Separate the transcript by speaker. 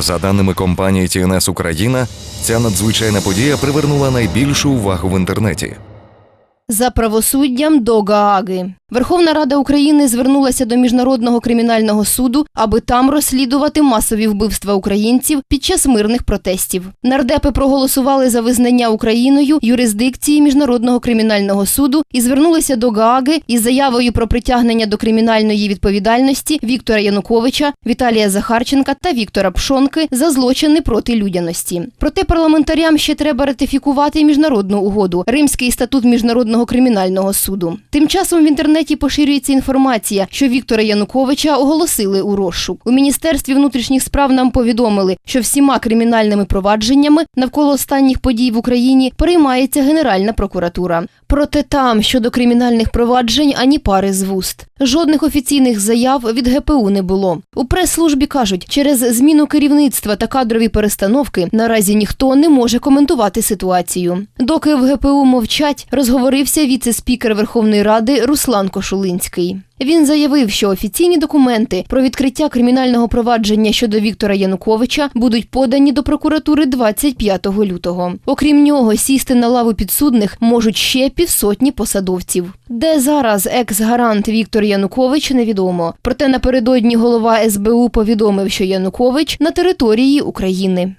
Speaker 1: За даними компанії TNS Україна, ця надзвичайна подія привернула найбільшу увагу в інтернеті.
Speaker 2: За правосуддям до Гааги. Верховна Рада України звернулася до Міжнародного кримінального суду, аби там розслідувати масові вбивства українців під час мирних протестів. Нардепи проголосували за визнання Україною юрисдикції Міжнародного кримінального суду і звернулися до Гааги із заявою про притягнення до кримінальної відповідальності Віктора Януковича, Віталія Захарченка та Віктора Пшонки за злочини проти людяності. Проте парламентарям ще треба ратифікувати міжнародну угоду Римський статут міжнародного кримінального суду. Тим часом в інтернеті поширюється інформація, що Віктора Януковича оголосили у розшук. У міністерстві внутрішніх справ нам повідомили, що всіма кримінальними провадженнями навколо останніх подій в Україні переймається Генеральна прокуратура. Проте там щодо кримінальних проваджень ані пари з вуст. Жодних офіційних заяв від ГПУ не було. У прес-службі кажуть, через зміну керівництва та кадрові перестановки наразі ніхто не може коментувати ситуацію. Доки в ГПУ мовчать, розговорився віце-спікер Верховної Ради Руслан Кошулинський. Він заявив, що офіційні документи про відкриття кримінального провадження щодо Віктора Януковича будуть подані до прокуратури 25 лютого. Окрім нього, сісти на лаву підсудних можуть ще півсотні посадовців. Де зараз екс-гарант Віктор Янукович, невідомо. Проте напередодні голова СБУ повідомив, що Янукович на території України.